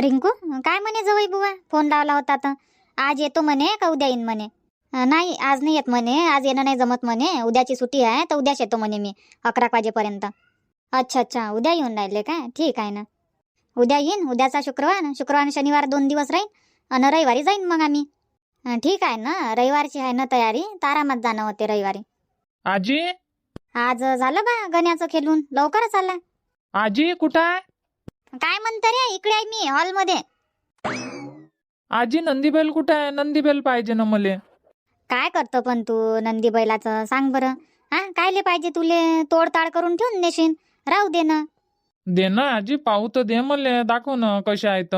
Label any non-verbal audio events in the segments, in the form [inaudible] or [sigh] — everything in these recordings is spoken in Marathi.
रिंकू काय म्हणे जवळ बुवा? फोन लावला होता तर. आज येतो म्हणे का उद्या येईन म्हणे? नाही आज नाही येत म्हणे आज येणं नाही जमत म्हणे. उद्याची सुट्टी आहे तर उद्याच येतो म्हणे मी अकरा वाजेपर्यंत. अच्छा अच्छा उद्या येऊन राहिले काय? ठीक आहे ना. उद्या येईन उद्याचा शुक्रवार शुक्रवार आणि शनिवार दोन दिवस राहीन आणि रविवारी जाईन मग आम्ही. ठीक आहे ना रविवारची आहे ना तयारी तर आरामात जाणं होते रविवारी. आजी? आज झालं बा गण्याचं खेळून लवकरच आला आजी कुठं आहे? काय म्हणतं रे? इकडे आहे मी हॉलमध्ये. आजी नंदीबैल कुठं आहे? नंदीबैल पाहिजे ना मले. काय करतो पण तू नंदी बैलाचं सांग बरं. हा? कायले पाहिजे तुले? तोडताड करून ठेवून देशील राहू दे ना. दे ना आजी पाहू तर दे मले. दाखव ना कसे आहेत.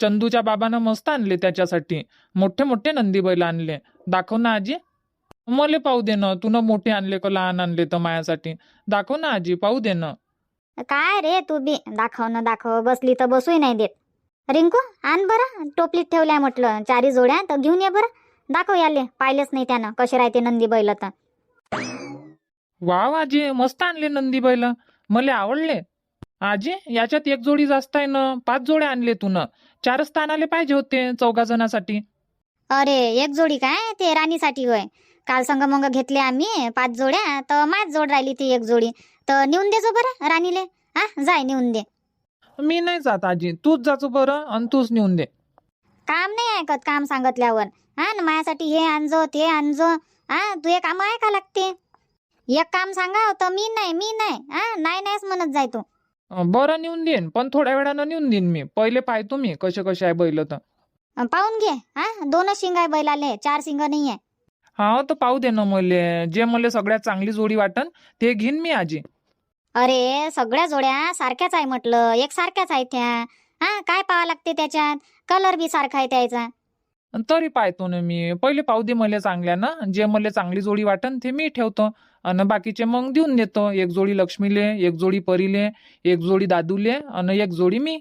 चंदूच्या बाबानं मस्त आणले त्याच्यासाठी. मोठे मोठे नंदीबैल आणले. दाखव ना आजी. मले पाहू दे ना. तू मोठे आणले का लहान आणले तर मायासाठी? दाखव ना आजी पाहू दे ना. काय रे तू बी? दाखव ना दाखव बसली तर बसूही नाही देत. रिंकू आण बरं टोपलीत ठेवल्या म्हटलं चारी जोड्या तर घेऊन ये बरं. दाखव याले पाहिलेच नाही त्यानं कसे राहते नंदी बैल तर. वाव आजी मस्त आणले नंदीबैल मले आवडले. आजी याच्यात एक जोडी जास्त आहे ना पाच जोड्या आणले तू न चारच ताण आले पाहिजे होते चौघा जणासाठी. अरे एक जोडी काय? ते राणीसाठी होय. काल संग मग घेतले आम्ही पाच जोड्या तर माझ जोड राहिली ती एक जोडी. तर नेऊन देजो बरं राणीले. हा जाय नेऊन दे. मी नाही जात आजी. तूच जाचो बरं आणि तूच नेऊन दे. काम नाही ऐकत काम सांगितल्यावर. हा ना माझ्यासाठी हे आणजो ते आणजो. हा तू हे काम ऐका लागते. एक काम सांगा तर मी नाही मी नाही. हा नाही नाहीच म्हणत जाय तू. अं, बरं नेऊन देईन पण थोड्या वेळानं नेऊन देईन मी. पहिले पाहतो मी कसे कसे आहे बैल तर. अं, पाहून घे. हा दोनच शिंग आहे बैलाले चार शिंग नाही आहे हा तर पाहू दे ना मले. जे मला सगळ्यात चांगली जोडी वाटन ते घेईन मी आजी. अरे सगळ्या जोड्या सारख्याच आहे म्हटलं. एक सारख्याच आहे त्या. हा काय पाहा लागते त्याच्यात? कलर बी सारखा आहे त्याचा. अन तरी पाहतो ना मी. पहिले पाहू दे मला चांगल्या ना. जे मला चांगली जोडी वाटन ते मी ठेवतो. आणि बाकीचे मग देऊन देतो. एक जोडी लक्ष्मीले एक जोडी परीले एक जोडी दादूले आणि एक जोडी मी.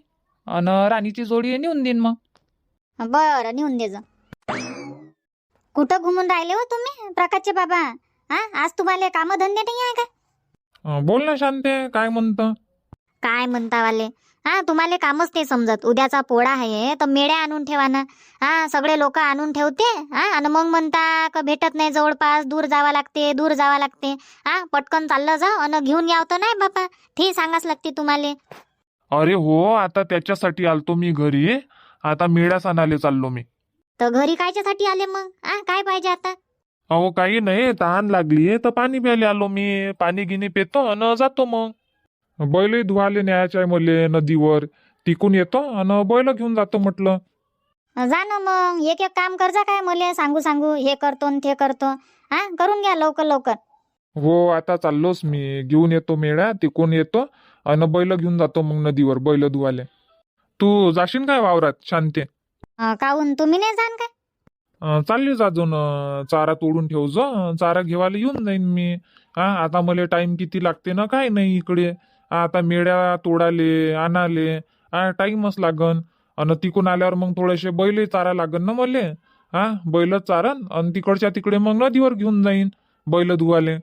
आणि राणीची जोडी नेऊन देईन मग. बरं नेऊन दे जा. कुठं घुमून राहिले हो तुम्ही प्रकाशचे बाबा? हा आज तुम्हाला काम धंदे नाही आहे का? बोल ना शांते काय म्हणतं? काय म्हणता वाले? हा तुम्हाला कामच नाही समजत. उद्याचा पोळा आहे तर मेड्या आणून ठेवा ना. हा सगळे लोक आणून ठेवते हा आणि मग म्हणता का भेटत नाही जवळपास दूर जावं लागते दूर जावं लागते. हा पटकन चाललं जा आणि घेऊन याव तर नाही बापा. ते सांगाच लागते तुम्हाला. अरे हो आता त्याच्यासाठी आलतो मी घरी. आता मेळ्यास आणायला चाललो मी. तर घरी कायच्यासाठी आले मग? हा काय पाहिजे आता? अहो काही नाही तहान लागली तर पाणी प्यायला आलो मी. पाणी गिनी पेतो आणि जातो मग. बैल धुवाले न्यायचे आहे मले नदीवर. तिकून येतो आणि बैल घेऊन जातो म्हटलं. जा ना मग. एक एक काम करजा काय मले. सांगू सांगू. हे करतो न ते करतो. हा करून घ्या लवकर लवकर. हो आता चाललोच मी. घेऊन येतो मेळ्या तिकून येतो आणि बैल घेऊन जातो मग नदीवर बैल धुवाले. तू जाशील काय वावरात? शांते. अं, काहून? तुम्ही नाही जाण काय? अं, चालली जाजून चारा तोडून ठेव जो चारा घेवायला येऊन जाईन मी. हा आता मला टाइम किती लागते ना काय नाही इकडे. आता मेळ्या तोडाले आणाले. हा टाइमच लागन. आणि तिकून आल्यावर मग थोडेसे बैल चारा लागन ना मले. हा बैल चारण आणि तिकडच्या तिकडे मग नदीवर घेऊन जाईन बैल धुवाले.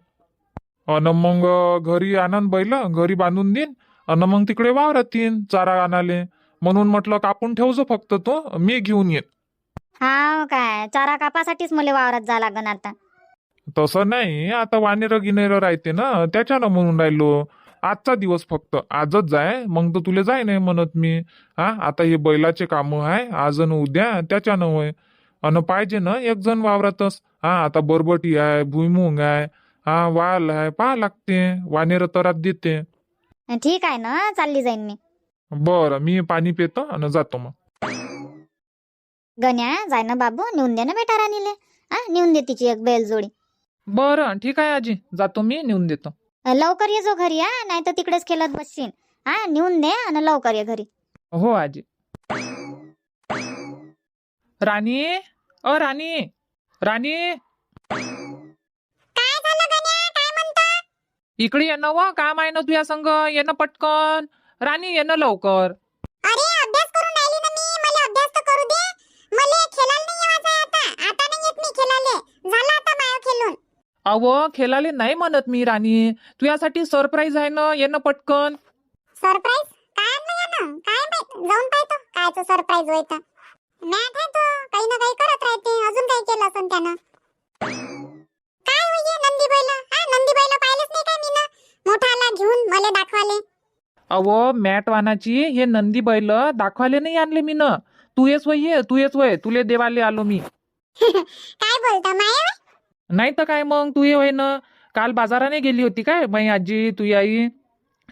अन मग घरी आणन बैल घरी बांधून देईन. अन मग तिकडे वावरात येईन चारा आणाले. म्हणून म्हटलं कापून ठेवजो फक्त तो मी घेऊन येईन. हा काय? चारा कापासाठीच मला वावरात जा लागन आता. तसं नाही आता वानेर गिनेर राहते ना त्याच्यानं म्हणून राहिलो. आजचा दिवस फक्त आजच जाय मग तर तुले जाय नाही म्हणत मी. हा आता हे बैलाचे काम आहे आज न उद्या त्याच्यानं होय. अन पाहिजे ना एक जण वावरातच. हा आता बरबटी आहे भुईमुंग आहे हा वाल आहे पहा लागते वानेर तरात देते. ठीक आहे ना चालली जाईन मी. बरं मी पाणी पितो आणि जातो मग. गण्या जाय ना बाबू नेऊन दे ना बेटा राणीले हा नेऊन दे तिची एक बैल जोडी बरं ठीक आहे आजी. जातो मी नेऊन देतो. लवकर ये जो घरी हा नाही तर तिकडेच खेळत बसशील. हा नेऊन दे आणि लवकर ये घरी. हो आजी. राणी? अ राणी? राणी? काय झालं गण्या? काय म्हणता? इकडे ये ना व काम आहे ना तुझ्या संग. ये ना पटकन. राणी ये ना लवकर अरे अभ्यास करून राहिली ना मी मला अभ्यास तर करू दे मला खेळायला नाही यायचं आता आता नाही येत मी खेळायला झालं आता माय अव खेळाले नाही म्हणत मी राणी. तुझ्यासाठी सरप्राईज आहे ना ये ना पटकन. सरप्राईज? काय आणलं यानं? काय माहीत? जाऊन पाहतो. काय कायचं सरप्राईज होय तर. मॅट आहे तो. काही ना काही करत राहते. अजून काही केलं असन त्यानं. काय होय नंदी बैल? हा नंदी बैल पाहिलेच नाही काय मी ना मोठा आला घेऊन मला दाखवाले. अहो मॅट वानाची हे नंदी बैल दाखवायला नाही आणले मी न तू येस वय ये तू येस वय तुले देवाले आलो मी. [laughs] काय बोलता? माया नाही तर काय मग? तू ये ना काल बाजाराने गेली होती काय? माई आजी तुझी आई.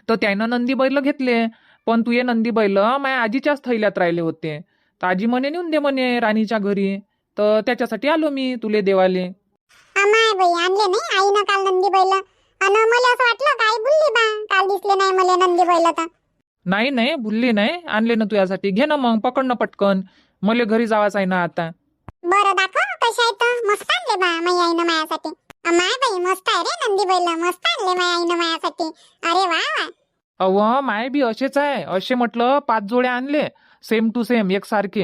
तर त्यानं नंदी बैल घेतले. पण तू ये नंदी बैल माझ्या आजीच्याच थैल्यात राहिले होते. तर आजी म्हणे नेऊन दे म्हणे राणीच्या घरी. तर त्याच्यासाठी आलो मी तुले देवाले. अमाय बाई आणले नाही? आईनं काल नंदी बैल. अन मला असं वाटलं काय बुलली बा? काल दिसले नाही मला नंदी बैल तर. नाही नाही भुलली नाही. आणले ना तुझ्यासाठी. घे ना मग पकड ना पटकन. मला घरी जावाच आहे ना आता. बरं दाखव. मस्त आणले बा माई आईनं मायासाठी. अमाय बाई मस्त आहे रे नंदी बैल मस्त आणले माई आईनं मायासाठी. अरे वा वा. अव माय बी असेच आहे. असे म्हटलं पाच जोडे आणले सेम टू सेम एक सारखे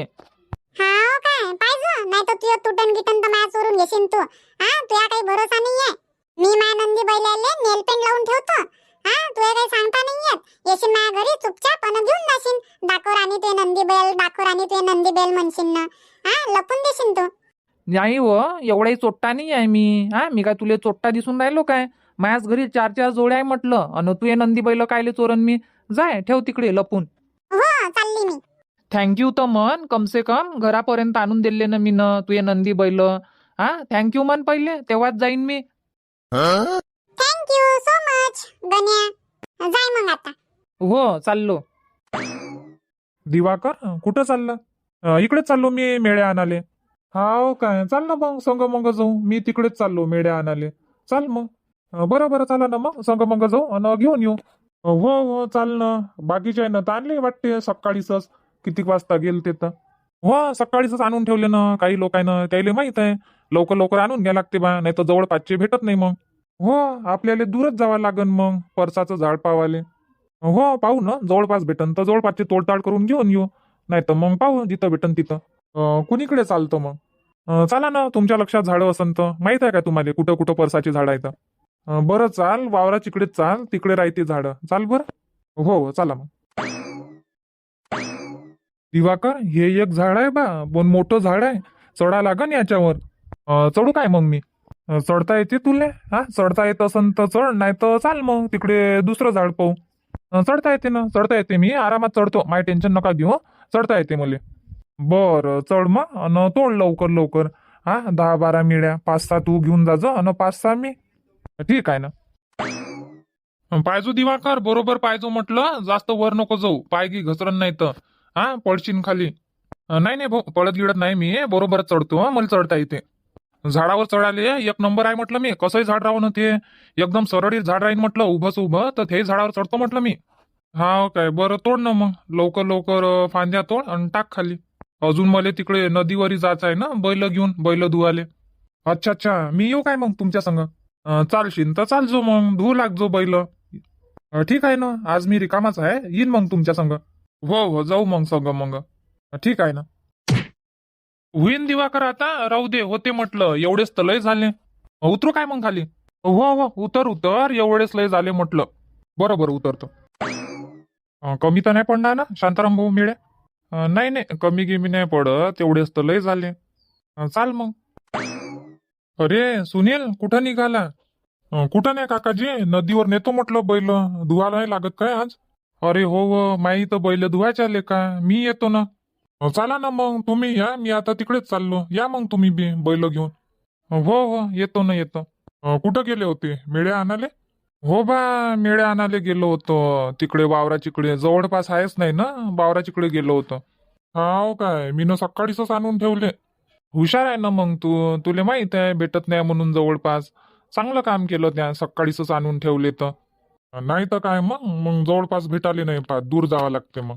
हाव काय पाहिजे नाही तर तुझं तुटन गिटन तर माया चोरून घेशील तू हा तुझ्या काही भरोसा नाहीये मी माया नंदी बैलाले नेल पेंट लावून ठेवतो हा तुझ्या काही सांगता नाही येत येशील माझ्या घरी चुपचाप अन घेऊन जाशील डाकोर आणि तुझे नंदी बैल डाकोर आणि तुझे नंदी बैल म्हणशील ना हा लपून देशील तू नाही हो एवढाही चोट्टा नाही आहे मी. हा मी काय तुले चोट्टा दिसून राहिलो काय? माझ्याच घरी चार चार जोड्या आहे म्हटलं. अन तू ये नंदी बैल कायले चोरन मी. जाय ठेव तिकडे लपून. हो चालली मी. थँक्यू तर मन कमसे कम घरापर्यंत आणून दिले ना मी न तू ये नंदी बैल हा थँक्यू मन पहिले तेव्हाच जाईन मी. Thank you so much Ganya जाय मग आता. हो चाललो. दिवाकर कुठं चालला? अं, इकडेच चाललो मी मेळ्या आणाले. हाव काय? चाल ना मग संग मग जाऊ. मी तिकडेच चाललो मेड्या आणाले चाल मग. बरं बरं चाला ना मग संग मग जाऊ आणि घेऊन येऊ. हो हो चाल ना. बाकीच्या आहे ना तर आणले वाटते सकाळीच किती वाजता गेल ते तर. हो सकाळीच आणून ठेवले ना काही लोकांना त्याला माहीत आहे. लवकर लवकर आणून घ्या लागते बा नाही तर जवळपासचे भेटत नाही मग. हो आपल्याला दूरच जावं लागन मग परसाचं झाड पावाले. हो पाहू ना जवळपास भेटन तर जवळपासचे तोडताड करून घेऊन येऊ. नाही तर मग पाहू जिथं भेटन तिथं. कुणीकडे चालतं मग? चला ना तुमच्या लक्षात झाडं असन तर. माहीत आहे का तुम्हाला कुठं कुठं परसाची झाडं आहेत? बरं चाल वावरा तिकडेच चाल तिकडे राहते झाडं. चाल बरं? हो हो चला मग. दिवाकर हे एक झाड आहे बा. बोन मोठं झाड आहे. चढा लागन याच्यावर. चढू काय मग मी? चढता येते तुले? हा चढता येत असन तर चढ नाही तर चाल मग. तिकडे दुसरं झाड पाहू. चढता येते ना चढता येते मी. आरामात चढतो. माय टेन्शन नका घेऊ चढता येते मला. बर चढ मग. अन तोड लवकर लवकर. हा दहा बारा मिळ्या. पाच सहा तू घेऊन जाजो अन पाच सहा मी. ठीक आहे ना. पायजो दिवाकर बरोबर पायजो म्हटलं. जास्त वर नको जाऊ. पायगी घसरण नाही तर. हा पडशीन खाली. नाही नाही भाऊ पळत गिळत नाही मी. बरोबर चढतो मला चढता येते. झाडावर चढाले. एक नंबर आहे म्हटलं मी. कसंही झाड राहू ना ते. एकदम सरळी झाड राहीन म्हटलं. उभंच उभं. तर ते झाडावर चढतो म्हटलं मी. हा काय बरं तोड ना मग. लवकर लवकर फांद्या तोड आणि टाक खाली. अजून मला तिकडे नदीवरी जायचं आहे ना बैल घेऊन बैल धुवाले अच्छा अच्छा. मी येऊ काय मग तुमच्या संग? चालशील तर चालजो मग. धुवू लागजो बैल. ठीक आहे ना. आज मी रिकामाच आहे. येईन मग तुमच्या संग. हो हो. जाऊ मग संग मग. ठीक आहे ना. होईन दिवाकर आता. राहू दे. होते म्हटलं. एवढेच तर लय झाले. उतरू काय मग खाली? हो हो. उतर उतर. एवढेच लय झाले म्हटलं. बरोबर उतरतो. कमी तर नाही पडणार ना? शांताराम भाऊ मिळे? नाही नाही कमी गिमी नाही पडत. तेवढेच तर लय झाले. चाल मग. अरे सुनील कुठं निघाला? कुठं नाही काकाजी? नदीवर नेतो म्हटलं बैल. धुवायला नाही लागत काय आज? अरे हो हो माई तर बैल धुवायचे आले का? मी येतो ना. चला ना मग. तुम्ही या मी आता तिकडेच चाललो. या मग तुम्ही बी बैल घेऊन. हो हो येतो ना येतो. कुठं गेले होते? मेळ्या आणाले? हो बा मेळे आणाले गेलो होतो. तिकडे वावराचिकडे जवळपास आहेच नाही ना? वावराचिकडे गेलो होतो. हाव काय मी सकाळीच आणून ठेवले. हुशार आहे ना मग तू? तुले माहीत आहे भेटत नाही म्हणून जवळपास. चांगलं काम केलं त्या सकाळीच आणून ठेवले तर. नाही तर काय मग? मग जवळपास भेटाले नाही पा दूर जावं लागते मग.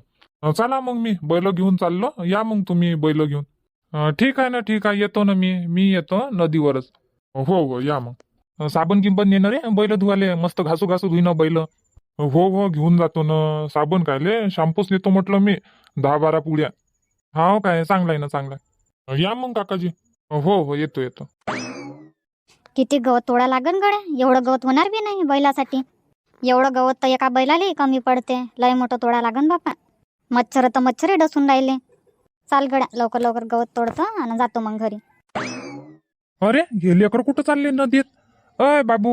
चला मग मी बैल घेऊन चाललो. या मग तुम्ही बैल घेऊन. ठीक आहे ना ठीक आहे. येतो ना मी मी येतो नदीवरच. हो हो या मग. साबण गिंबन नेणार रे बैल धुवाले मस्त घासू घासू धुईन बैल. हो हो घेऊन जातो ना साबण कायले शॅम्पूच नेतो म्हटलं मी दहा बारा पुड्या. हाव काय चांगला आहे ना चांगला. या मग काकाजी. हो हो येतो येतो. किती गवत तोडा लागन गड्या? एवढं गवत होणार बी नाही बैलासाठी. एवढं गवत तर एका बैलालाही कमी पडते. लय मोठं तोडा लागन बापा. मच्छर तर मच्छरही डसून राहिले. चाल गड्या लवकर लवकर गवत तोडतो आणि जातो मग घरी. अरे हे लेकर कुठं चालले नदीत अय बाबू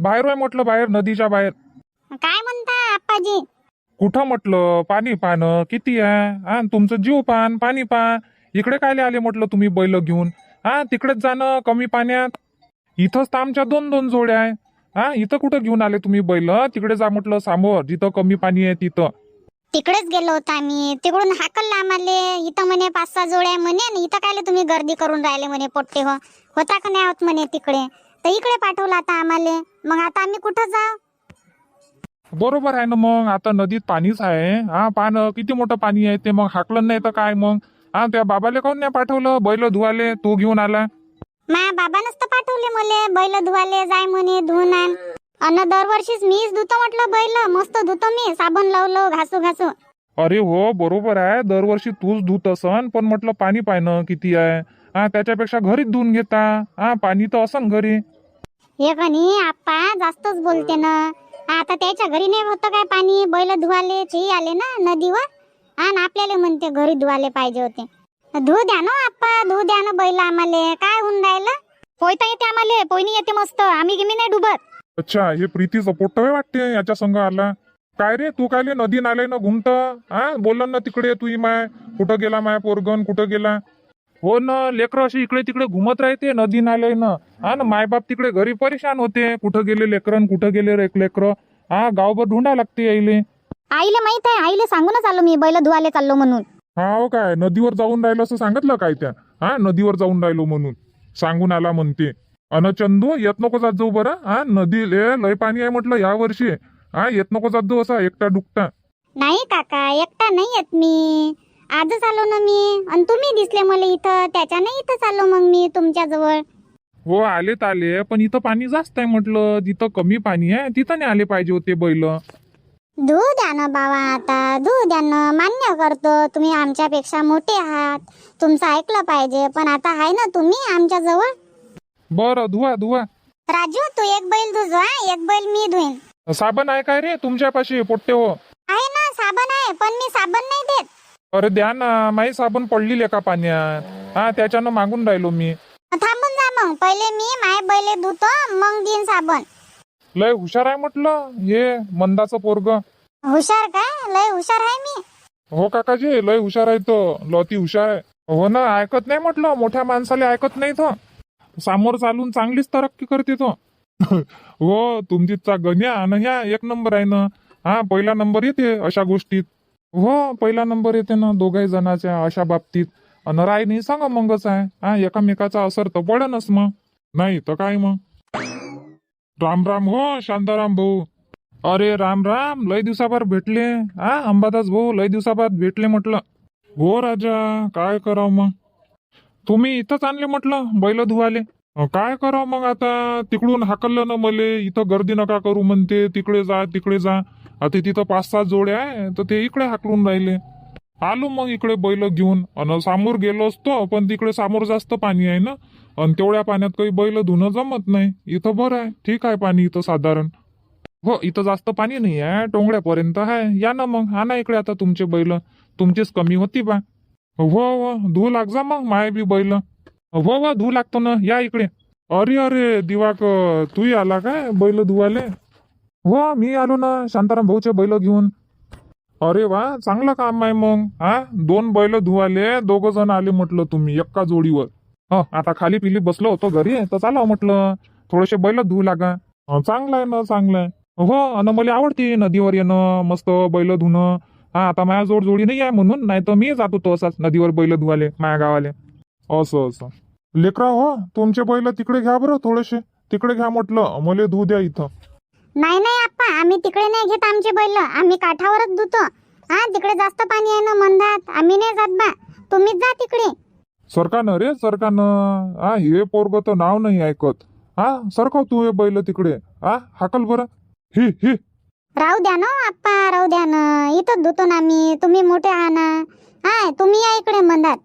बाहेर आहे म्हटलं बाहेर नदीच्या बाहेर. काय म्हणता आप्पाजी? कुठं म्हटलं? पाणी पानं किती आहे? हा तुमचं जीव पान पाणी पान. इकडे कायले आले म्हटलं तुम्ही बैल घेऊन? हा तिकडेच जाणं कमी पाण्यात. इथंच तर आमच्या दोन दोन जोड्या आहे. हा इथं कुठं घेऊन आले तुम्ही बैल? तिकडे जा म्हटलं समोर जिथं कमी पाणी आहे तिथं. तिकडेच गेलो होतो आम्ही तिकडून हाकललं आम्हाला. इथं म्हणे पाच सहा जोड्या म्हणे आणि इथं काय तुम्ही गर्दी करून राहिले म्हणे पोट्टे हो. होता का नाही होत म्हणे तिकडे? तर इकडे पाठवलं आता आम्हाला. मग आता आम्ही कुठं जाऊ? बरोबर आहे ना मग. आता नदीत पाणीच आहे. हा पान किती मोठं पाणी आहे ते मग हाकलं नाही तर काय मग? हा त्या बाबाले काऊन नाही पाठवलं? बैल धुवाले तो घेऊन आला. माझ्या बाबानंच तर पाठवले मले. बैल धुवाले जाय म्हणे धुवून आण. अन दरवर्षीच मीच धुतो म्हटलं बैल. मस्त धुतो मी. साबण लावलो घासू घासू. अरे हो बरोबर आहे. दरवर्षी तूच धुत असन पण म्हटलं पाणी पाहिनं किती आहे. हा त्याच्यापेक्षा घरीच धुवून घेता. हा पाणी तर असन घरी. हे कणी आप्पा? जास्तच बोलते ना. आता त्याच्या घरी नाही होतं काय पाणी? बैल धुवाले ते आले ना नदीवर? आणि आपल्याला म्हणते घरी धुवाले पाहिजे होते. धुऊ द्या ना आप्पा धुऊ द्या ना बैल आम्हाला. काय होऊन राहिलं? पोयता येते आम्हाला पोयनी येते मस्त. आम्ही गिमी नाही डुबत. अच्छा हे प्रीतीचं पोट्टवे वाटते याच्या संग आला. काय रे तू कायले नदी नाले ना घुमत? हा? बोललं ना तिकडे तू माय. कुठं गेला माय पोरगन कुठं गेला? हो ना लेकरं अशी इकडे तिकडे घुमत राहते नदी नाले ना हा ना मायबाप तिकडे घरी परेशान होते. कुठं गेले लेकरन कुठं गेले रे लेकरं? हा गावभर ढुंढा लागते यायले. आईले माहीत आहे आईले सांगूनच आलो मी बैल धुवाले चाललो म्हणून. हा हो काय? नदीवर जाऊन राहिलं असं सांगितलं काय त्या? हा नदीवर जाऊन राहिलो म्हणून. सांगून आला म्हणते. अन चंदू येत नको जात जाऊ बरं. हा नदी लय पाणी आहे म्हटलं या वर्षी. हा येत नको जात जाऊ असा एकटा डुकटा. नाही काका एकटा नाही येत मी. आजच आलो ना मी. आणि तुम्ही दिसले मला इथं. त्याच्याने इथंच आलो मग मी तुमच्या जवळ हो आलेत आले. पण इथं पाणी जास्त आहे म्हटलं. जिथं कमी पाणी आहे तिथं नाही आले पाहिजे होते बैल. धू द्या ना बाबा आता. धू द्या ना. मान्य करतो. तुम्ही आमच्यापेक्षा मोठे आहात. तुमचं ऐकलं पाहिजे. पण आता आहे ना तुम्ही आमच्या जवळ बरं धुवा धुवा. राजू तू एक बैल धुजो हा. एक बैल मी धुईन. साबण आहे काय रे तुमच्यापाशी? पोट्टे हो. आहे ना साबण आहे. पण मी साबण नाही देत. अरे द्या ना माही साबण पडली लेका पाण्यात? हा त्याच्यानं मागून राहिलो मी. थांबून जा मग. पहिले मी माय बैले धुतो मग देईन साबण. लय हुशार आहे म्हटलं. हे मंदाचं पोरग. हुशार काय? लय हुशार आहे मी. हो काकाजी लय हुशार आहे तो. लती हुशार आहे. हो ना ऐकत नाही म्हटलं. मोठ्या माणसाला ऐकत नाही तो. समोर चालून चांगलीच तरक्की करते तो. [laughs] हो तुमचीचा गण्या आणि ह्या एक नंबर आहे ना. हा पहिला नंबर येते अशा गोष्टीत. हो पहिला नंबर येते ना दोघाही जणाच्या अशा बाबतीत. अन राय नाही सांगा मगच आहे. हा एकामेकाचा असर तर पडनच मग. नाही तर काय मग? राम राम हो शांताराम भाऊ. अरे राम राम लय दिवसाभर भेटले. हा अंबादास भाऊ लय दिवसाबाद भेटले म्हटलं. हो राजा काय करावं मग? तुम्ही इथंच आणले म्हटलं बैल धुवाले. काय करावं मग आता? तिकडून हाकललं ना मले इथं गर्दी नका करू म्हणते. तिकडे जा तिकडे जा. आता तिथं पाच सात जोड्या आहे तर ते इकडे हाकलून राहिले. आलो मग इकडे बैल घेऊन. अन समोर गेलो असतो पण तिकडे समोर जास्त पाणी आहे ना. आणि तेवढ्या पाण्यात काही बैल धुणं जमत नाही. इथं बरं आहे. ठीक आहे पाणी इथं साधारण. हो इथं जास्त पाणी नाही आहे. टोंगड्यापर्यंत आहे. या ना मग. हा ना इकडे आता तुमचे बैल. तुमचीच कमी होती बा. हो हो. धू लाग जा मग. माय बी बैल. हो हो. धू लागतो ना. या इकडे. अरे अरे दिवाक तूही आला काय? बैल धुवाले हो मी आलो ना शांताराम भाऊचे बैल घेऊन. अरे वा चांगलं काम आहे मग हा? दोन बैल धुवाले दोघ जण आले म्हटलं तुम्ही एका जोडीवर. आता खाली पिली बसलो होतो घरी तर चालाव म्हटलं थोडेसे बैल धुवू लागा. चांगलं आहे ना चांगलं आहे. हो अन मला आवडते नदीवर येणं मस्त बैल धुणं. हा आता माझ्या जोड जोडी नाही आहे म्हणून नाही तर मी जात होतो असाच नदीवर बैल धुवाले माझ्या गावाले. असं असं. लेकरा हो तुमचे बैल तिकडे घ्या बरं थोडेसे. तिकडे घ्या म्हटलं मला धुऊ द्या इथं. नाही नाही आप्पा आम्ही तिकडे नाही घेत आमचे बैल. आम्ही काठावरच धुतो. हा तिकडे जास्त पाणी आहे ना मंदात. आम्ही नाही जात बा. तुम्हीच जा तिकडे. सरकारनं रे सरकारनं हा हे पोरग तर नाव नाही ऐकत. हा सरकव तू हे बैल तिकडे. हा हाकल बरं. ही ही. राहू द्या ना आप्पा राहू द्या ना. इथंच धुतो ना आम्ही. तुम्ही मोठे आहा ना. हा तुम्ही या इकडे मंदात.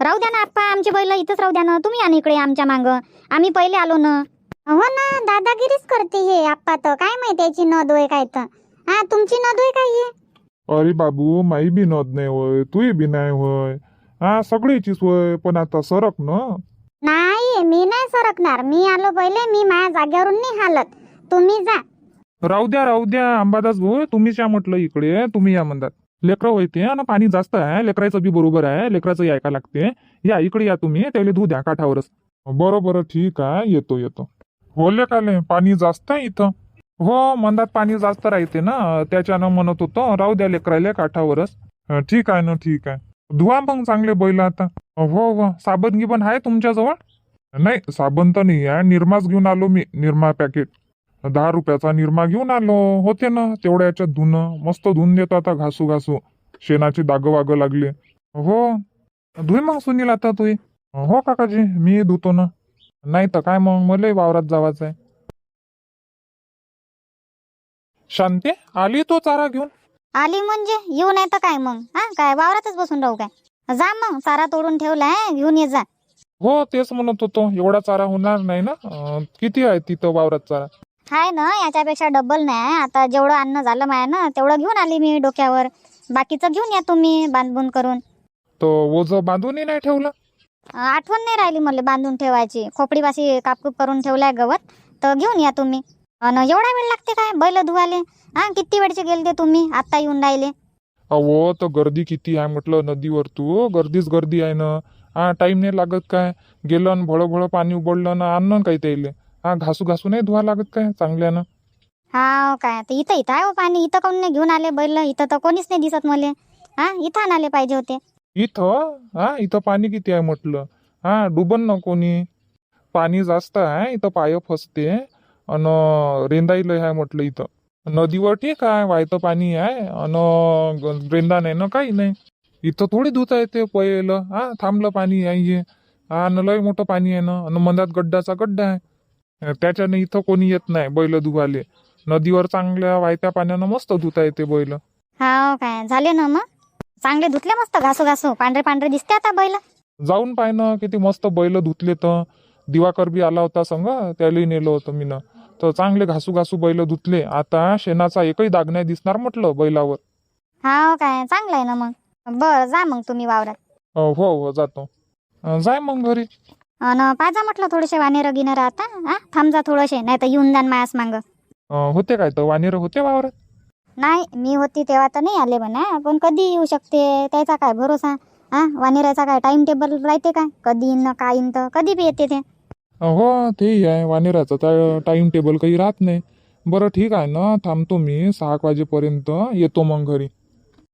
राहू द्या ना आप्पा. आमचे बैल इथंच राहू द्या ना. तुम्ही या ना इकडे आमच्या मांग. आम्ही पहिले आलो ना. हो ना दादागिरीच करते हे आप्पा तर. काय माहिती याची नद होय काय तर. हा तुमची नद होय काय हे अरे बाबू माई बी नद नाही होय तूही बी नाही होय. हा सगळीची सोय पण आता सरक ना. नाही मी नाही सरकणार. मी आलो पहिले मी माझ्या जागेवरून नाही हालत. तुम्ही जा. राहू द्या राहू द्या अंबादास भाऊ तुम्हीच या म्हटलं इकडे तुम्ही या म्हणतात. लेकरं होते आणि पाणी जास्त आहे लेकराचं बी बरोबर आहे लेकराचं ऐका लागते. या इकडे या तुम्ही त्याला धू द्या काठावरच. बरं बरं ठीक आहे येतो येतो. हो लेकाले पाणी जास्त आहे इथं. हो मंदात पाणी जास्त राहते ना त्याच्यानं म्हणत होतो राहू द्या लेकराले काठावरच. ठीक आहे ना ठीक आहे. धुवा मग चांगले बैल आता. हो हो साबण गिबन आहे तुमच्याजवळ? नाही साबण तर नाही आहे निरमाच घेऊन आलो मी निरमा पॅकेट दहा रुपयाचा निरमा घेऊन आलो. होते ना तेवढ्या याच्यात धुणं. मस्त धुवून देतो आता घासू घासू. शेणाचे दाग वाग लागले. हो. धुई मग सुनील आता तुई हो काकाजी मी धुतो ना. नाही तर काय मग? मला वावरात जावाचं आहे. शांते आली तो चारा घेऊन? आली म्हणजे? येऊ नाही तर काय मग? हा? काय वावरातच बसून राहू काय? जा मग सारा तोडून ठेवलाय घेऊन ये जा. हो तेच म्हणत होतो. एवढा चारा होणार नाही ना? अं, किती आहे तिथं वावरात चारा? हाय ना याच्यापेक्षा डबल नाही. आता जेवढं अन्न झालं माया ना तेवढं घेऊन आली मी डोक्यावर. बाकीचं घेऊन या तुम्ही बांधून करून. तो ओझ बांधूनही नाही ठेवलं? आठवण नाही राहिली मला बांधून ठेवायची. खोपडीपाशी कापकूप करून ठेवलाय गवत. तर घेऊन या तुम्ही. अन एवढा वेळ लागते काय? बैल धुवाले हा किती वेळचे गेलते तुम्ही? आता येऊन राहिले. अहो तर गर्दी किती आहे म्हटलं नदीवर तू गर्दीच गर्दी आहे ना. हा टाइम नाही लागत काय? गेलं न भळं भळं पाणी उबडलं ना आणलं काही त्याले. हा घासू घासू नाही धुवा लागत काय चांगल्यानं? हा काय? तर इथं इथं आहे हो पाणी. इथं कोण नाही घेऊन आले बैल? इथं तर कोणीच नाही दिसत मले. हा इथं आणाले पाहिजे होते. इथं हा? इथं पाणी किती आहे म्हटलं? हा डुबन ना कोणी? पाणी जास्त आहे इथं पाय फसते. अन रेंदाई लय आहे म्हटलं इथं. नदीवर ठीक आहे वायतं पाणी आहे अन रेंदा नाही ना काही नाही. इथं थोडी धुता येते पहिलं हा थांबलं पाणी आहे आणि हा न लय मोठं पाणी आहे ना. अन मंदात गड्डाचा गड्डा आहे. त्याच्याने इथं कोणी येत नाही बैल धुवाले नदीवर चांगल्या वायत्या पाण्यानं मस्त धुता येते बैल. हा काय? झाले ना मग? चांगले धुतले मस्त घासू घासू पांढरे पांढरे दिसते आता बैल. जाऊन पाय ना किती मस्त बैल धुतले तर. दिवाकर बी आला होता संग त्याला नेलं होतं मी तर चांगले घासू घासू बैल धुतले. आता शेणाचा एकही दाग नाही दिसणार म्हटलं बैलावर. हा काय चांगलं आहे ना मग. बर जा मग तुम्ही वावरात. अं, हो हो जातो. अं, जाय मग घरी. अन पाजा म्हटलं थोडेसे वानेर गिनेर आता हा? थांब जा थोडेसे नाही तर येऊन जाण मायास मांग. अं, होते काय तर वानेर होते वावरात? नाही मी होती तेव्हा तर नाही आले म्हणा पण कधी येऊ शकते? त्याचा काय भरोसा? हा वानेराचा काय टाइम टेबल राहते काय? कधी येईन काय येईन तर कधी बी येते ते. हो तेही आहे वानेराचं तर टाइम टेबल काही राहत नाही. बरं ठीक आहे ना थांबतो मी सहा वाजेपर्यंत येतो मग घरी.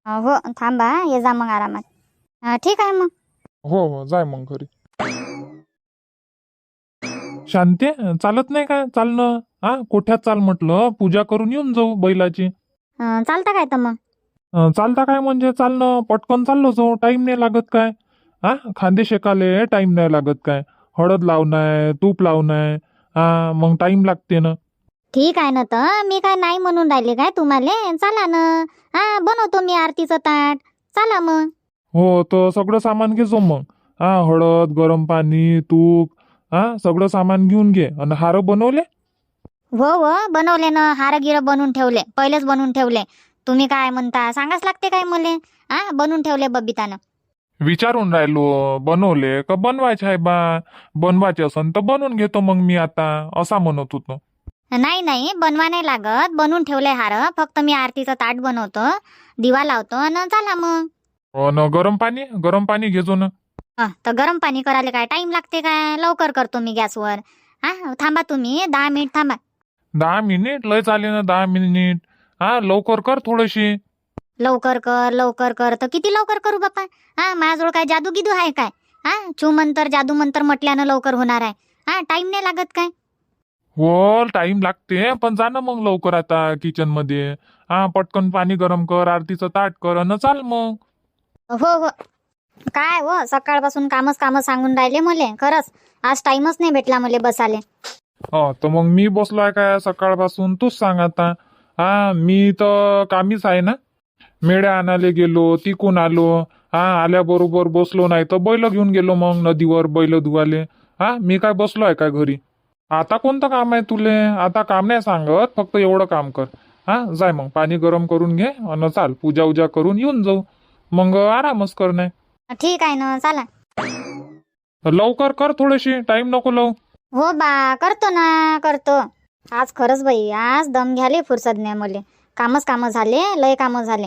हो थांबा ये जा मग आरामात. अं, ठीक आहे मग. हो हो जाय मग घरी. शांते चालत नाही काय चालणं? हा कोठ्यात चाल म्हटलं? पूजा करून येऊन जाऊ बैलाची. चालतं काय तर मग? चालता काय म्हणजे चालणं पटकन चाललो जाऊ. टाइम नाही लागत काय? हा? खांदे शेकाले टाइम नाही लागत काय? हळद लावणं तूप लावणं हा मग टाइम लागते ना. ठीक आहे ना तर. मी काय नाही म्हणून राहिले काय तुम्हाला? चला ना. हा बनवतो मी आरतीचं ताट. चला मग. हो तर सगळं सामान घे जो मग. हा हळद गरम पाणी तूप. हा सगळं सामान घेऊन घे. आणि हार बनवले? हो हो बनवले ना हार गिर बनवून ठेवले पहिलेच बनवून ठेवले. तुम्ही काय म्हणता सांगाच लागते काय मले? हा बनवून ठेवले बबितानं. विचारून राहिलो बनवले का बनवायचे आहे बा? बनवायचे असन तर बनवून घेतो मग मी आता असा म्हणत होतो. नाही नाही बनवा नाही लागत. बनवून ठेवले हार फक्त मी आरतीचं ताट बनवतो दिवा लावतो आणि झाला मग. अन गरम पाणी? गरम पाणी घेजो ना. अ, तर गरम पाणी करायला काय टाइम लागते काय? लवकर करतो मी गॅसवर. हा थांबा तुम्ही दहा मिनिट थांबा. दहा मिनिट? लय चाले ना दहा मिनिट. हा लवकर कर थोडीशी. लवकर कर लवकर कर. तर किती लवकर करू बापा हा माझ्याजवळ काय जादू गिदू आहे काय? हा छू मंतर जादू मंतर म्हटल्यानं लवकर होणार आहे. हा टाइम नाही लागत काय? हो टाइम लागते पण जा ना मग लवकर आता किचनमध्ये. हा पटकन पाणी गरम कर आरतीचं ताट कर अन चाल मग. हो हो. काय हो सकाळपासून कामच कामच सांगून राहिले मले खरंच. आज टाइमच नाही भेटला मले बसाले. हो तर मग मी बसलोय काय सकाळपासून? तूच सांग आता. हा मी तर कामीच आहे ना? मेड्या आणायला गेलो तिकून आलो. हा आल्याबरोबर बसलो नाही तर बैल घेऊन गेलो मग नदीवर बैल धुवाले हा मी काय बसलो आहे काय घरी? आता कोणतं काम आहे तुले? आता काम नाही सांगत फक्त एवढं काम कर. हा जाय मग पाणी गरम करून घे आणि चाल पूजा उजा करून येऊन जाऊ. मग आरामच कर नाही. ठीक आहे ना चला. लवकर कर थोडीशी टाइम नको लावू. हो बा करतो ना करतो. आज खरंच बाई आज दम घ्याले फुरसत नाही मले. कामच कामं झाले लय कामं झाले.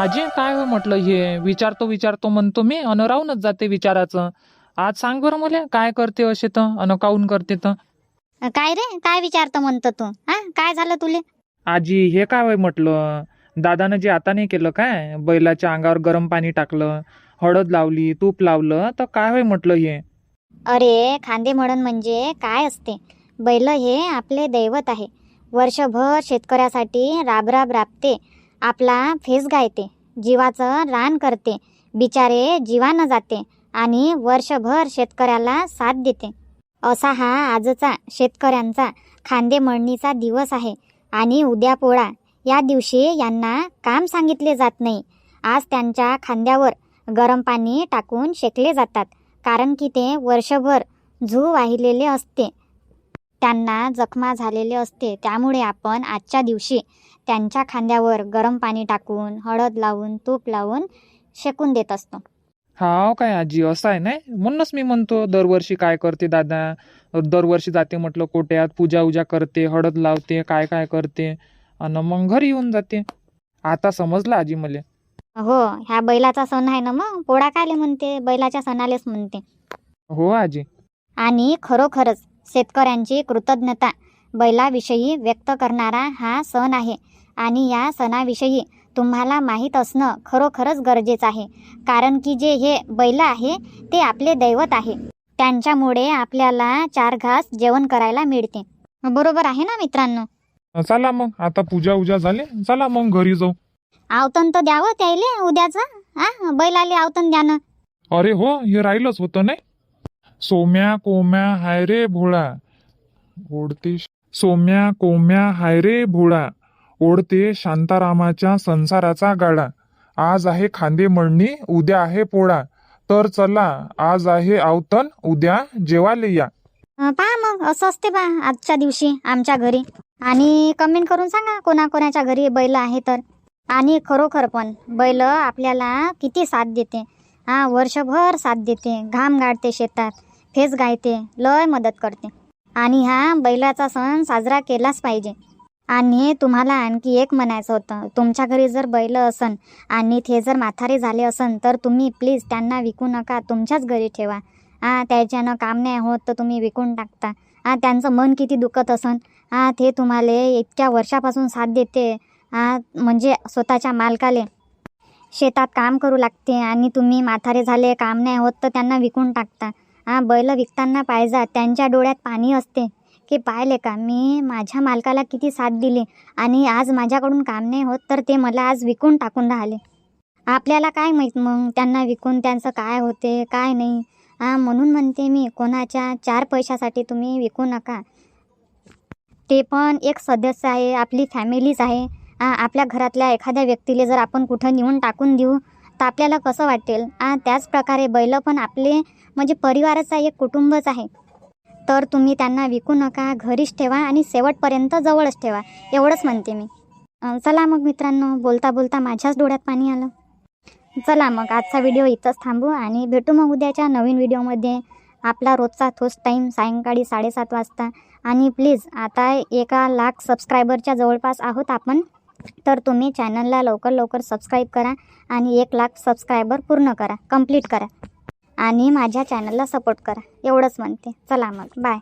आजी काय हो म्हटलं हे? विचारतो विचारतो म्हणतो मी अन राहूनच जाते विचाराचं. आज सांग बरं मला काय करते असे तर अन काऊन करते तर? काय रे? काय विचारतो म्हणतो तू? हा? काय झालं तुले? आजी हे काय होय म्हटलं? दादानं जे आता नाही केलं काय? बैलाच्या अंगावर गरम पाणी टाकलं हळद लावली तूप लावलं तर काय होय म्हटलं हे? अरे खांदे म्हणून म्हणजे काय असते? बैल हे आपले दैवत आहे. वर्षभर शेतकऱ्यासाठी राबराब राबते. आपला फेस गायते. जीवाचं रान करते. बिचारे जीवानं जाते आणि वर्षभर शेतकऱ्याला साथ देते. असा हा आजचा शेतकऱ्यांचा खांदे मळणीचा दिवस आहे आणि उद्या पोळा. या दिवशी यांना काम सांगितले जात नाही. आज त्यांच्या खांद्यावर गरम पाणी टाकून शेकले जातात. कारण की ते वर्षभर झू वाहिलेले असते. त्यांना जखमा झालेले असते. त्यामुळे आपण आजच्या दिवशी त्यांच्या खांद्यावर गरम पाणी टाकून हळद लावून तूप लावून शेकून देत असतो. हा काय आजी? असं आहे नाही? म्हणूनच मी म्हणतो दरवर्षी काय करते दादा? दरवर्षी जाते म्हटलं कोट्यात पूजा उजा करते हळद लावते काय काय करते? आणि मग घरी येऊन जाते. आता समजलं आजी मला? हो ह्या बैलाचा सण आहे ना मग? पोळा कायले म्हणते? बैलाच्या सणालेच म्हणते. हो आजी. आणि खरोखरच शेतकऱ्यांची कृतज्ञता बैलाविषयी व्यक्त करणारा हा सण आहे. आणि या सणाविषयी तुम्हाला माहीत असणं खरोखरच गरजेचं आहे. कारण की जे हे बैल आहे ते आपले दैवत आहे. त्यांच्यामुळे आपल्याला चार घास जेवण करायला मिळते. बरोबर आहे ना मित्रांनो? चला मग आता पूजा उजा झाली. चला मग घरी जाऊ. आवतन तर द्यावं त्याले उद्याचं हा? बैलाले आवतन द्या ना अरे हो हे राहिलंच होतं नाही? सोम्या कोम्या हाय रे भोळा. ओढते सोम्या कोम्या हाय रे भोळा. ओढते शांतारामाच्या संसाराचा गाडा. आज आहे खांदे मळणी उद्या आहे पोळा. तर चला आज आहे आवतन उद्या जेवाले या अं, पहा मग असं असते बा आजच्या दिवशी आमच्या घरी. आणि कमेंट करून सांगा कोणाकोणाच्या घरी बैल आहे तर. आणि खरोखर पण बैल आपल्याला किती साथ देते. हा वर्षभर साथ देते. घाम गाळते शेतात. फेस गायते. लय मदत करते. आणि हा बैलाचा सण साजरा केलाच पाहिजे. आणि तुम्हाला आणखी एक म्हणायचं होतं. तुमच्या घरी जर बैल असन आणि ते जर माथारे झाले असन तर तुम्ही प्लीज त्यांना विकू नका. तुमच्याच घरी ठेवा. हा त्याच्यानं काम नाही होत तर तुम्ही विकून टाकता. हा त्यांचं मन किती दुखत असन. हा ते तुम्हाला इतक्या वर्षापासून साथ देते. म्हणजे स्वतःच्या मालकाले. शेतात काम करू लागते आणि तुम्ही म्हातारे झाले काम नाही होत तर त्यांना विकून टाकता. हा बैल विकताना पाहिजा त्यांच्या डोळ्यात पाणी असते. की पाहिले का मी माझ्या मालकाला किती साथ दिली आणि आज माझ्याकडून काम नाही होत तर ते मला आज विकून टाकून राहिले. आपल्याला काय माहीत मग त्यांना विकून त्यांचं काय होते काय नाही. हा म्हणून म्हणते मी कोणाच्या चार पैशासाठी तुम्ही विकू नका. ते पण एक सदस्य आहे आपली फॅमिलीच आहे. आपल्या घरातल्या एखाद्या व्यक्तीला जर आपण कुठं नेऊन टाकून देऊ तर आपल्याला कसं वाटेल? हा त्याच प्रकारे बैल पण आपले म्हणजे परिवाराचा एक कुटुंबच आहे. तर तुम्ही त्यांना विकू नका घरीच ठेवा आणि शेवटपर्यंत जवळच ठेवा एवढंच म्हणते मी. चला मग मित्रांनो बोलता बोलता माझ्याच डोळ्यात पाणी आलं. चला मग आजचा व्हिडिओ इथंच थांबू आणि भेटू मग उद्याच्या नवीन व्हिडिओमध्ये. आपला रोजचा थोस टाईम सायंकाळी साडेसात वाजता. आणि प्लीज आता एका लाख सबस्क्रायबरच्या जवळपास आहोत आपण. तर तुम्ही चॅनलला लवकर लवकर सबस्क्राईब करा आणि एक लाख सबस्क्रायबर पूर्ण करा कंप्लीट करा. आणि माझ्या चॅनलला सपोर्ट करा. एवढंच म्हणते. चला मग. बाय